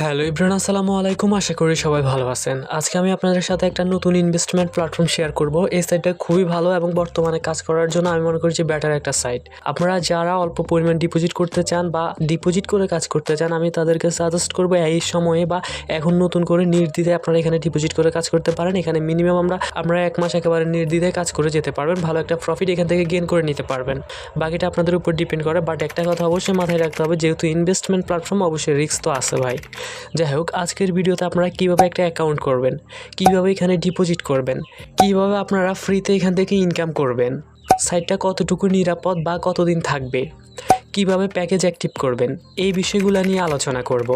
Hello Ibran, আসসালামু আলাইকুম। আশা করি সবাই ভালো আছেন। আজকে আমি আপনাদের সাথে একটা নতুন ইনভেস্টমেন্ট প্ল্যাটফর্ম শেয়ার করব। এই সাইটটা খুবই ভালো এবং বর্তমানে কাজ করার জন্য আমি মনে করি যে বেটার একটা সাইট আপনারা যারা অল্প পরিমাণ ডিপোজিট করতে চান বা ডিপোজিট করে কাজ করতে চান, আমি তাদেরকে সাজেস্ট করব এই সময়ে বা এখন নতুন করে নির্দ্বিধায় আপনারা এখানে ডিপোজিট করে কাজ করতে পারেন। এখানে মিনিমাম আমরা আমরা এক মাস একেবারে নির্দ্বিধায় কাজ করে যেতে পারবেন। ভালো একটা প্রফিট এখান থেকে গেন করে নিতে পারবেন। বাকিটা আপনাদের উপর ডিপেন্ড করে বাট একটা কথা অবশ্যই মাথায় রাখতে হবে, যেহেতু ইনভেস্টমেন্ট প্ল্যাটফর্ম অবশ্যই রিস্ক তো আছে ভাই। যাই হোক আজকের ভিডিওতে আপনারা কীভাবে একটা অ্যাকাউন্ট করবেন, কীভাবে এখানে ডিপোজিট করবেন, কীভাবে আপনারা ফ্রিতে এখান থেকে ইনকাম করবেন সাইটটা কতটুকু নিরাপদ বা কতদিন থাকবে, কীভাবে প্যাকেজ অ্যাক্টিভ করবেন, এই বিষয়গুলো নিয়ে আলোচনা করব।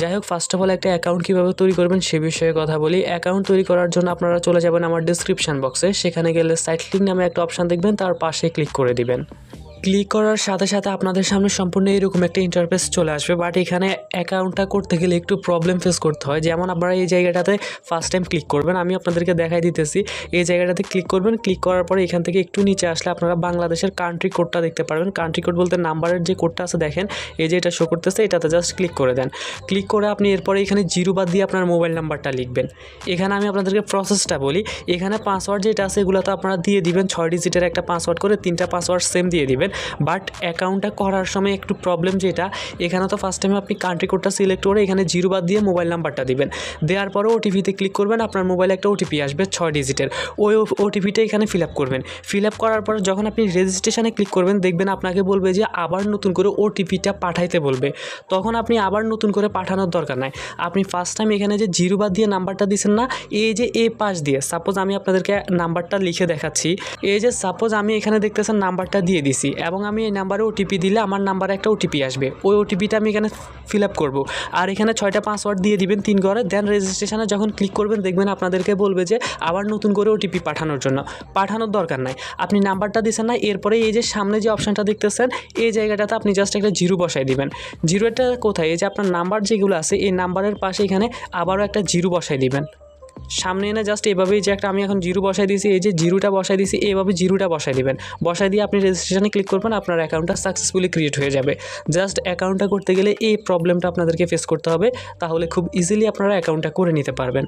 যাই হোক ফার্স্ট অফ অল একটা অ্যাকাউন্ট কীভাবে তৈরি করবেন সে বিষয়ে কথা বলি। অ্যাকাউন্ট তৈরি করার জন্য আপনারা চলে যাবেন আমার ডিসক্রিপশন বক্সে সেখানে গেলে সাইট লিঙ্ক নামে একটা অপশান দেখবেন, তার পাশে ক্লিক করে দিবেন। ক্লিক করার সাথে সাথে আপনাদের সামনে সম্পূর্ণ এরকম একটা ইন্টারফেস চলে আসবে। বাট এখানে অ্যাকাউন্টটা করতে গেলে একটু প্রবলেম ফেস করতে হয়। যেমন আপনারা এই জায়গাটাতে ফার্স্ট টাইম ক্লিক করবেন, আমি আপনাদেরকে দেখাই দিতেছি। এই জায়গাটাতে ক্লিক করবেন ক্লিক করার পরে এখান থেকে একটু নিচে আসলে আপনারা বাংলাদেশের কান্ট্রি কোডটা দেখতে পারবেন। কান্ট্রি কোড বলতে নাম্বারের যে কোডটা আছে, দেখেন, এই যে এটা শো করতেছে, এটাতে জাস্ট ক্লিক করে দেন। ক্লিক করে আপনি এরপরে এখানে জিরো বাদ দিয়ে আপনার মোবাইল নাম্বারটা লিখবেন। এখানে আমি আপনাদেরকে প্রসেসটা বলি। এখানে পাসওয়ার্ড যেটা আছে এগুলো তো আপনারা দিয়ে দিবেন, ছয় ডিজিটের একটা পাসওয়ার্ড করে তিনটা পাসওয়ার্ড সেম দিয়ে দিবেন। বাট অ্যাকাউন্টটা করার সময় একটু প্রবলেম যেটা, এখানে তো ফার্স্ট টাইমে আপনি কান্ট্রি কোডটা সিলেক্ট করে এখানে জিরো বাদ দিয়ে মোবাইল নাম্বারটা দিবেন। দেওয়ার পরে ওটিপিতে ক্লিক করবেন, আপনার মোবাইলে একটা ওটিপি আসবে, ছয় ডিজিটের ওই ওটিপিটা এখানে ফিল আপ করবেন। ফিল আপ করার পর যখন আপনি রেজিস্ট্রেশনে ক্লিক করবেন, দেখবেন আপনাকে বলবে যে আবার নতুন করে ওটিপিটা পাঠাইতে বলবে। তখন আপনি আবার নতুন করে পাঠানোর দরকার নাই। আপনি ফার্স্ট টাইম এখানে যে জিরো বাদ দিয়ে নাম্বারটা দিচ্ছেন না, এই যে এ পাশ দিয়ে সাপোজ আমি আপনাদেরকে নাম্বারটা লিখে দেখাচ্ছি, এই যে সাপোজ আমি এখানে দেখতেছেন নাম্বারটা দিয়ে দিছি এবং আমি এই নাম্বারে ওটিপি দিলে আমার নাম্বারে একটা ওটিপি আসবে। ওই ওটিপিটা আমি এখানে ফিল আপ করব। আর এখানে ছয়টা পাসওয়ার্ড দিয়ে দিবেন তিন ঘরে। দেন রেজিস্ট্রেশনে যখন ক্লিক করবেন, দেখবেন আপনাদেরকে বলবে যে আবার নতুন করে ওটিপি পাঠানোর জন্য। পাঠানোর দরকার নাই। আপনি নাম্বারটা দিচ্ছেন না, এরপরে এই যে সামনে যে অপশানটা দেখতেছেন, এই জায়গাটাতে আপনি জাস্ট একটা জিরো বসাই দিবেন। জিরোটা কোথায়? এই যে আপনার নাম্বার যেগুলো আছে, এই নাম্বারের পাশে এখানে আবারও একটা জিরো বসাই দিবেন। সামনে এনে জাস্ট এভাবেই যে একটা আমি এখন জিরো বসাই দিয়েছি, এই যে জিরোটা বসাই দিয়েছি এইভাবে জিরোটা বসাই দিবেন। বসাই দিয়ে আপনি রেজিস্ট্রেশনে ক্লিক করবেন, আপনার অ্যাকাউন্টটা সাকসেসফুলি ক্রিয়েট হয়ে যাবে। জাস্ট অ্যাকাউন্টটা করতে গেলে এই প্রবলেমটা আপনাদেরকে ফেস করতে হবে, তাহলে খুব ইজিলি আপনারা অ্যাকাউন্টটা করে নিতে পারবেন।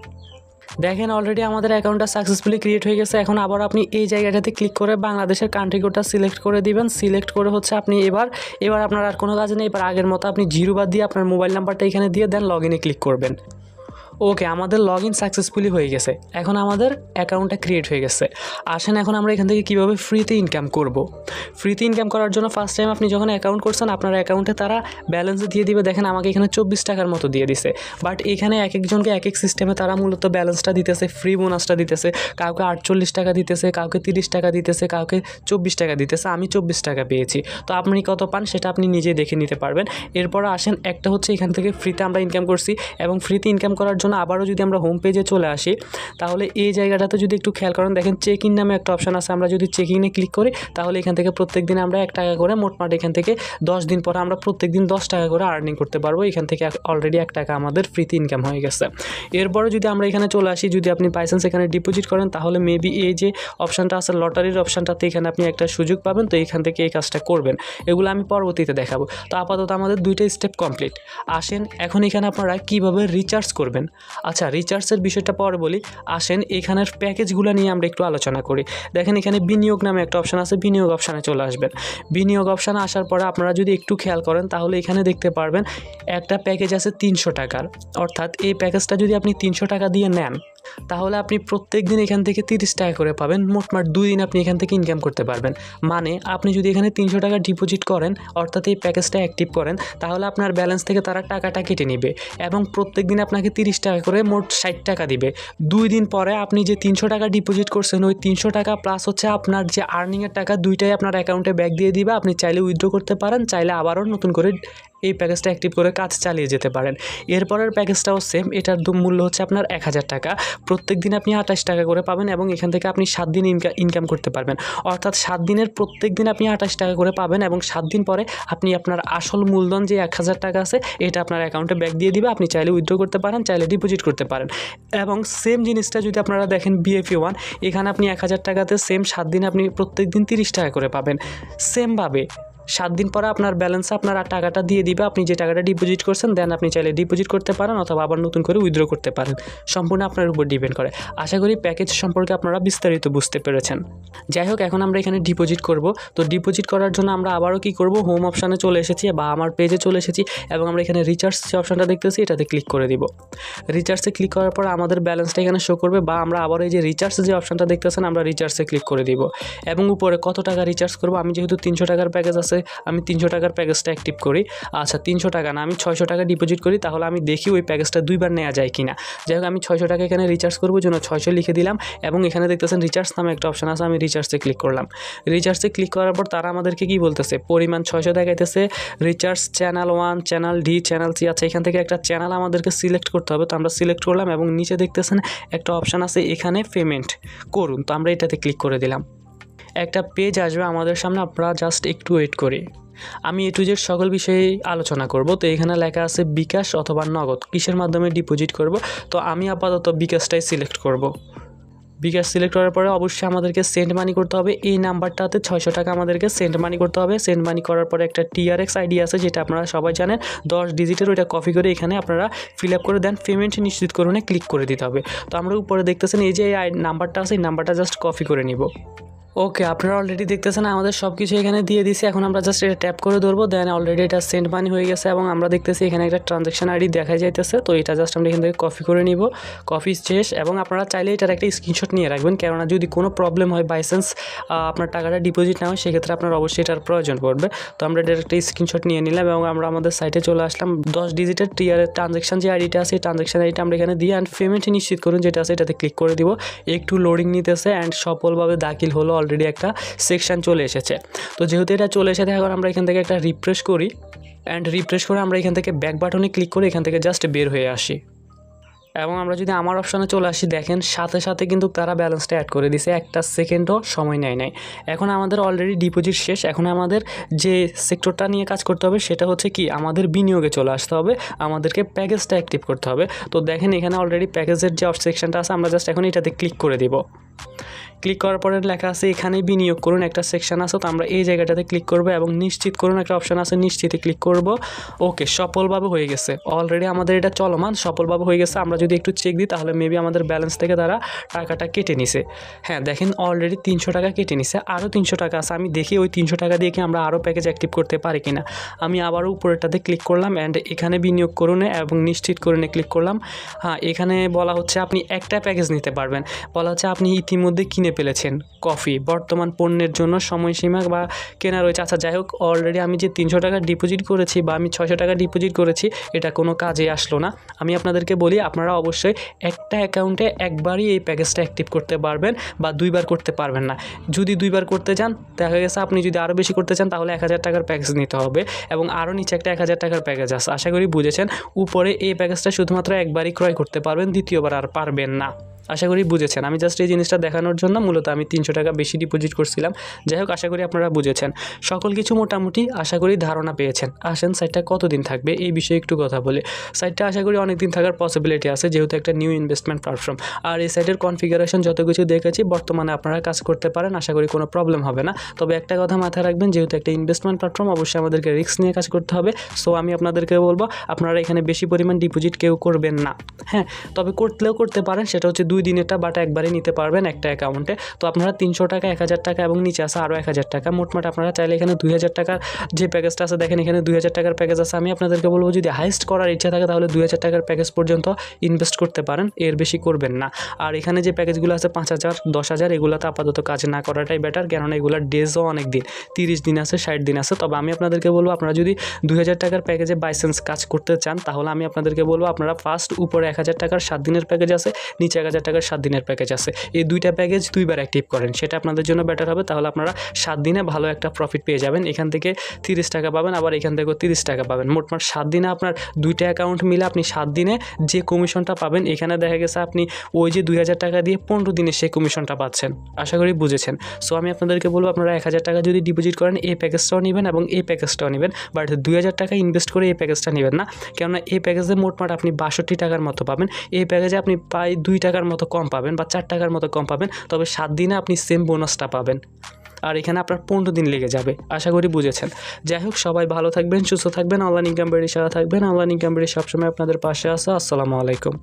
দেখেন অলরেডি আমাদের অ্যাকাউন্টটা সাকসেসফুলি ক্রিয়েট হয়ে গেছে, এখন আবার আপনি এই জায়গাটাতে ক্লিক করে বাংলাদেশের কান্ট্রি কোডটা সিলেক্ট করে দিবেন। সিলেক্ট করে হচ্ছে আপনি এবার এবার আপনার আর কোনো কাজ নেই, এবার আগের মতো আপনি জিরো বাদ দিয়ে আপনার মোবাইল নাম্বারটা এখানে দিয়ে দেন লগ ইনে ক্লিক করবেন। ওকে, আমাদের লগ ইন সাকসেসফুলি হয়ে গেছে। এখন আমাদের অ্যাকাউন্টটা ক্রিয়েট হয়ে গেছে। আসেন, এখন আমরা এখান থেকে কীভাবে ফ্রিতে ইনকাম করব? ফ্রিতে ইনকাম করার জন্য ফার্স্ট টাইম আপনি যখন অ্যাকাউন্ট করছেন, আপনার অ্যাকাউন্টে তারা ব্যালেন্স দিয়ে দিবে। দেখেন, আমাকে এখানে চব্বিশ টাকার মতো দিয়ে দিছে। বাট এখানে এক একজনকে এক এক সিস্টেমে তারা মূলত ব্যালেন্সটা দিতেছে ফ্রি বোনাসটা দিতেছে। কাউকে আটচল্লিশ টাকা দিতেছে, কাউকে তিরিশ টাকা দিতেছে, কাউকে চব্বিশ টাকা দিতেছে। আমি চব্বিশ টাকা পেয়েছি। তো আপনি কত পান সেটা আপনি নিজেই দেখে নিতে পারবেন। এরপর আসেন, একটা হচ্ছে এখান থেকে ফ্রিতে আমরা ইনকাম করছি এবং ফ্রিতে ইনকাম করার জন্য আবারও যদি আমরা হোম পেজে চলে আসি, তাহলে এই জায়গাটাতে যদি একটু খেয়াল করেন, দেখেন চেক ইন নামে একটা অপশান আছে, আমরা যদি চেক ইনে ক্লিক করি, তাহলে এখান থেকে প্রত্যেক দিন আমরা এক টাকা করে মোটমাট এখান থেকে দশ দিন পরে আমরা প্রত্যেক দিন দশ টাকা করে আর্নিং করতে পারব। এখান থেকে অলরেডি এক টাকা আমাদের ফ্রিতে ইনকাম হয়ে গেছে। এরপরে যদি আমরা এখানে চলে আসি, যদি আপনি পাইসেন্স এখানে ডিপোজিট করেন, তাহলে মেবি এই যে অপশানটা আছে লটারির অপশানটাতে এখানে আপনি একটা সুযোগ পাবেন, তো এখান থেকে এই কাজটা করবেন। এগুলো আমি পরবর্তীতে দেখাবো। তো আপাতত আমাদের দুইটা স্টেপ কমপ্লিট আসেন, এখন এখানে আপনারা কীভাবে রিচার্জ করবেন? আচ্ছা রিচার্জের বিষয়টা পরে বলি। আসেন, এখানের প্যাকেজগুলো নিয়ে আমরা একটু আলোচনা করি। দেখেন, এখানে বিনিয়োগ নামে একটা অপশান আছে, বিনিয়োগ অপশানে চলে আসবেন। বিনিয়োগ অপশানে আসার পরে আপনারা যদি একটু খেয়াল করেন, তাহলে এখানে দেখতে পারবেন, একটা প্যাকেজ আছে তিনশো টাকার। অর্থাৎ এই প্যাকেজটা যদি আপনি তিনশো টাকা দিয়ে নেন তাহলে আপনি প্রত্যেক দিন এখান থেকে তিরিশ টাকা করে পাবেন। মোটমাট দুই দিন আপনি এখান থেকে ইনকাম করতে পারবেন। মানে আপনি যদি এখানে তিনশো টাকা ডিপোজিট করেন, অর্থাৎ এই প্যাকেজটা অ্যাক্টিভ করেন, তাহলে আপনার ব্যালেন্স থেকে তারা টাকাটা কেটে নেবে এবং প্রত্যেক দিন আপনাকে তিরিশ টাকা করে মোট ষাট টাকা দিবে। দুই দিন পরে আপনি যে তিনশো টাকা ডিপোজিট করছেন, ওই তিনশো টাকা প্লাস হচ্ছে আপনার যে আর্নিংয়ের টাকা, দুইটাই আপনার অ্যাকাউন্টে ব্যাক দিয়ে দিবে। আপনি চাইলে উইথড্র করতে পারেন, চাইলে আবারও নতুন করে এই প্যাকেজটা অ্যাক্টিভ করে কাজ চালিয়ে যেতে পারেন। এরপরের প্যাকেজটাও সেম এটার দু- মূল্য হচ্ছে আপনার এক হাজার টাকা। প্রত্যেক দিন আপনি আঠাশ টাকা করে পাবেন এবং এখান থেকে আপনি সাত দিন ইনকা ইনকাম করতে পারবেন। অর্থাৎ সাত দিনের প্রত্যেক দিন আপনি আঠাশ টাকা করে পাবেন এবং সাত দিন পরে আপনি আপনার আসল মূলধন যে এক হাজার টাকা আছে, এটা আপনার অ্যাকাউন্টে ব্যাক দিয়ে দিবে। আপনি চাইলে উইথড্র করতে পারেন, চাইলে ডিপোজিট করতে পারেন। এবং সেম জিনিসটা যদি আপনারা দেখেন বিএফি ওয়ান এখানে আপনি এক হাজার টাকাতে সেম সাত দিন আপনি প্রত্যেক দিন তিরিশ টাকা করে পাবেন। সেমভাবে সাত দিন পরে আপনার ব্যালেন্সে আপনার আর টাকাটা দিয়ে দিবে। আপনি যে টাকাটা ডিপোজিট করছেন দেন আপনি চাইলে ডিপোজিট করতে পারেন অথবা আবার নতুন করে উইথড্র করতে পারেন। সম্পূর্ণ আপনার উপর ডিপেন্ড করে। আশা করি প্যাকেজ সম্পর্কে আপনারা বিস্তারিত বুঝতে পেরেছেন। যাই হোক, এখন আমরা এখানে ডিপোজিট করব। তো ডিপোজিট করার জন্য আমরা আবারও কি করব? হোম অপশানে চলে এসেছি বা আমার পেজে চলে এসেছি এবং আমরা এখানে রিচার্জ যে অপশানটা দেখতেছি, এটাতে ক্লিক করে দিব। রিচার্জে ক্লিক করার পর আমাদের ব্যালেন্সটা এখানে শো করবে বা আমরা আবার এই যে রিচার্জ যে অপশানটা দেখতেছেন, আমরা রিচার্জে ক্লিক করে দিব। এবং উপরে কত টাকা রিচার্জ করব? আমি যেহেতু তিনশো টাকার প্যাকেজ আছে আমি তিনশো টাকার প্যাকেজটা অ্যাক্টিভ করি। আচ্ছা তিনশো টাকা না, আমি ছয়শো টাকা ডিপোজিট করি, তাহলে আমি দেখি ওই প্যাকেজটা দুইবার নেওয়া যায় কি না যাই হোক, আমি ছয়শো টাকা এখানে রিচার্জ করব জন্য ছয়শো লিখে দিলাম এবং এখানে দেখতেছেন রিচার্জ নামে একটা অপশন আছে, আমি রিচার্জে ক্লিক করলাম। রিচার্জে ক্লিক করার পর তারা আমাদেরকে কি বলতেছে? পরিমাণ ছয়শো দেখাইতেছে recharge channel one channel D channel C আছে এখান থেকে একটা চ্যানেল আমাদেরকে সিলেক্ট করতে হবে, তো আমরা সিলেক্ট করলাম এবং নিচে দেখতেছেন একটা অপশান আছে, এখানে পেমেন্ট করুন, তো আমরা এটাতে ক্লিক করে দিলাম। একটা পেজ আসবে আমাদের সামনে, আপনারা জাস্ট একটু ওয়েট করি। আমি এ টু জেড সকল বিষয়ে আলোচনা করব। তো এখানে লেখা আছে বিকাশ অথবা নগদ, কিসের মাধ্যমে ডিপোজিট করব? তো আমি আপাতত বিকাশটাই সিলেক্ট করব। বিকাশ সিলেক্ট করার পরে অবশ্যই আমাদেরকে সেন্ড মানি করতে হবে। এই নাম্বারটাতে ছয়শো টাকা আমাদেরকে সেন্ড মানি করতে হবে। সেন্ড মানি করার পরে একটা টিআরএক্স আইডি আছে, যেটা আপনারা সবাই জানেন, দশ ডিজিটের ওইটা কপি করে এখানে আপনারা ফিল আপ করে দেন। পেমেন্ট নিশ্চিত করুনে ক্লিক করে দিতে হবে। তো আমরা উপরে দেখতেছেন, এই যে এই নাম্বারটা আছে, এই নাম্বারটা জাস্ট কপি করে নিব। ওকে আপনারা অলরেডি দেখতেছেন, আমাদের সব কিছু এখানে দিয়ে দিছি। এখন আমরা জাস্ট এটা ট্যাপ করে ধরবো দেন অলরেডি এটা সেন্ড মানি হয়ে গেছে এবং আমরা দেখতেছি এখানে একটা ট্রানজ্যাকশন আইডি দেখা যাইতেছে। তো এটা জাস্ট আমরা এখান থেকে কপি করে নিব। কপি শেষ এবং আপনারা চাইলে এটার একটা স্ক্রিনশট নিয়ে রাখবেন। কেননা যদি কোনো প্রবলেম হয় বাইচান্স আপনার টাকাটা ডিপোজিট না হয়, সেক্ষেত্রে আপনার অবশ্যই এটার প্রয়োজন পড়বে। তো আমরা এটার একটা স্ক্রিনশট নিয়ে নিলাম এবং আমরা আমাদের সাইটে চলে আসলাম। দশ ডিজিটের টিয়ারের ট্রানজ্যাকশন যে আইডিটা আছে, এই ট্রানজ্যাকশন আইডিটা আমরা এখানে দিয়ে অ্যান্ড পেমেন্ট নিশ্চিত করুন, যেটা আছে এটাতে ক্লিক করে দিব। একটু লোডিং নিতেছে অ্যান্ড সফলভাবে দাখিল হলো অলরেডি একটা সেকশন চলে এসেছে। তো যেহেতু এটা চলে এসেছে, এখন আমরা এখান থেকে একটা রিফ্রেশ করি। অ্যান্ড রিফ্রেশ করে আমরা এখান থেকে ব্যাক বাটনে ক্লিক করে এখান থেকে জাস্ট বের হয়ে আসি। এবং আমরা যদি আমার অপশানে চলে আসি, দেখেন সাথে সাথে কিন্তু তারা ব্যালেন্সটা অ্যাড করে দিছে। একটা সেকেন্ডও সময় নেয় নাই। এখন আমাদের অলরেডি ডিপোজিট শেষ। এখন আমাদের যে সেক্টরটা নিয়ে কাজ করতে হবে, সেটা হচ্ছে কি? আমাদের বিনিয়োগে চলে আসতে হবে। আমাদেরকে প্যাকেজটা অ্যাক্টিভ করতে হবে। তো দেখেন এখানে অলরেডি প্যাকেজের যে সেকশনটা আছে, আমরা জাস্ট এখন এটাতে ক্লিক করে দিব। ক্লিক করার পরে লেখা আছে এখানে বিনিয়োগ করুন। একটা সেকশন আছে, তো আমরা এই জায়গাটাতে ক্লিক করব এবং নিশ্চিত করুন, একটা অপশান আছে, নিশ্চিতে ক্লিক করব। ওকে, সফলভাবে হয়ে গেছে। অলরেডি আমাদের এটা চলমান, সফলভাবে হয়ে গেছে। আমরা যদি একটু চেক দিই, তাহলে মেবি আমাদের ব্যালেন্স থেকে তারা টাকাটা কেটে নিছে। হ্যাঁ দেখেন অলরেডি তিনশো টাকা কেটে নিছে আরও তিনশো টাকা আছে। আমি দেখি ওই তিনশো টাকা দিয়ে কি আমরা আরও প্যাকেজ অ্যাক্টিভ করতে পারি কিনা। আমি আবারও উপরেরটাতে ক্লিক করলাম অ্যান্ড এখানে বিনিয়োগ করুন এবং নিশ্চিত করুনে ক্লিক করলাম। হ্যাঁ এখানে বলা হচ্ছে আপনি একটা প্যাকেজ নিতে পারবেন। বলা হচ্ছে আপনি ইতিমধ্যে কিনে ফেলেছেন। কফি। বর্তমান পণ্যের জন্য সময়সীমা বা কেনা রয়েছে। আচ্ছা যাই হোক অলরেডি আমি যে তিনশো টাকা ডিপোজিট করেছি বা আমি ছয়শো টাকা ডিপোজিট করেছি, এটা কোনো কাজে আসলো না। আমি আপনাদেরকে বলি, আপনারা অবশ্যই একটা অ্যাকাউন্টে একবারই এই প্যাকেজটা অ্যাক্টিভ করতে পারবেন বা দুইবার করতে পারবেন না। যদি দুইবার করতে চান, দেখা গেছে আপনি যদি আরও বেশি করতে চান, তাহলে এক হাজার টাকার প্যাকেজ নিতে হবে এবং আরও নিচে একটা এক হাজার টাকার প্যাকেজ আছে। আশা করি বুঝেছেন, উপরে এই প্যাকেজটা শুধুমাত্র একবারই ক্রয় করতে পারবেন, দ্বিতীয়বার আর পারবেন না। আশা করি বুঝেছেন। আমি জাস্ট এই জিনিসটা দেখানোর জন্য মূলত আমি তিনশো টাকা বেশি ডিপোজিট করছিলাম। যাই হোক আশা করি আপনারা বুঝেছেন। সকল কিছু মোটামুটি আশা করি ধারণা পেয়েছেন। আসেন সাইটটা কতদিন থাকবে এই বিষয়ে একটু কথা বলে। সাইটটা আশা করি অনেক দিন থাকার পসিবিলিটি আছে, যেহেতু একটা নিউ ইনভেস্টমেন্ট প্ল্যাটফর্ম আর এই সাইটের কনফিগারেশন যত কিছু দেখেছি, বর্তমানে আপনারা কাজ করতে পারেন, আশা করি কোনো প্রবলেম হবে না। তবে একটা কথা মাথায় রাখবেন, যেহেতু একটা ইনভেস্টমেন্ট প্ল্যাটফর্ম অবশ্যই আমাদেরকে রিস্ক নিয়ে কাজ করতে হবে। সো আমি আপনাদেরকে বলব, আপনারা এখানে বেশি পরিমাণ ডিপোজিট কেউ করবেন না। হ্যাঁ তবে করতেও করতে পারেন, সেটা হচ্ছে দুই দিনেরটা বাট একবারে নিতে পারবেন একটা অ্যাকাউন্টে তো আপনারা তিনশো টাকা, এক হাজার টাকা এবং নিচে আছে আরও এক হাজার টাকা। মোটমাট আপনারা চাইলে এখানে দুই হাজার টাকার যে প্যাকেজটা আছে, দেখেন এখানে দুই হাজার টাকার প্যাকেজ আছে। আমি আপনাদেরকে বলব, যদি হাইস্ট করার ইচ্ছা থাকে, তাহলে দুই হাজার টাকার প্যাকেজ পর্যন্ত ইনভেস্ট করতে পারেন, এর বেশি করবেন না। আর এখানে যে প্যাকেজগুলো আছে, পাঁচ হাজার, দশ হাজার, এগুলোতে আপাতত কাজ না করাটাই বেটার কেননা এগুলোর ডেজও অনেক দিন তিরিশ দিন আছে, ষাট দিন আছে। তবে আমি আপনাদেরকে বলব, আপনারা যদি দুই হাজার টাকার প্যাকেজে বাইসেন্স কাজ করতে চান, তাহলে আমি আপনাদেরকে বলব, আপনারা ফার্স্ট উপরে এক হাজার টাকার সাত দিনের প্যাকেজ আছে, নিচে এক হাজার টাকার সাত দিনের প্যাকেজ আছে। এই দুইটা প্যাকেজ দুইবার অ্যাক্টিভ করেন। সেটা আপনাদের জন্য বেটার হবে। তাহলে আপনারা সাত দিনে ভালো একটা প্রফিট পেয়ে যাবেন। এখান থেকে তিরিশ টাকা পাবেন, আবার এখান থেকেও তিরিশ টাকা পাবেন। মোটমাট সাত দিনে আপনার দুইটা অ্যাকাউন্ট মিলে আপনি সাত দিনে যে কমিশনটা পাবেন, এখানে দেখা গেছে আপনি ওই যে দুই হাজার টাকা দিয়ে পনেরো দিনে সেই কমিশনটা পাচ্ছেন। আশা করি বুঝেছেন। সো আমি আপনাদেরকে বলব, আপনারা এক হাজার টাকা যদি ডিপোজিট করেন, এই প্যাকেজটাও নেবেন এবং এই প্যাকেজটাও নেবেন। বাট দুই হাজার টাকা ইনভেস্ট করে এই প্যাকেজটা নেবেন না। কেননা এই প্যাকেজে মোটমাট আপনি বাষট্টি টাকার মতো পাবেন। এই প্যাকেজে আপনি প্রায় দুই টাকার মতো কম পাবেন বা চার টাকার মতো কম পাবেন। তবে সাত দিনে আপনি সেম বোনাসটা পাবেন। আর এখানে আপনার পনেরো দিন লেগে যাবে, আশা করি বুঝেছেন। যাই হোক, সবাই ভালো থাকবেন, সুস্থ থাকবেন অনলাইন ইনকাম বেড়ে সারা থাকবেন অনলাইন ইনকাম বেড়ে সবসময় আপনাদের পাশে আসা আসসালামু আলাইকুম।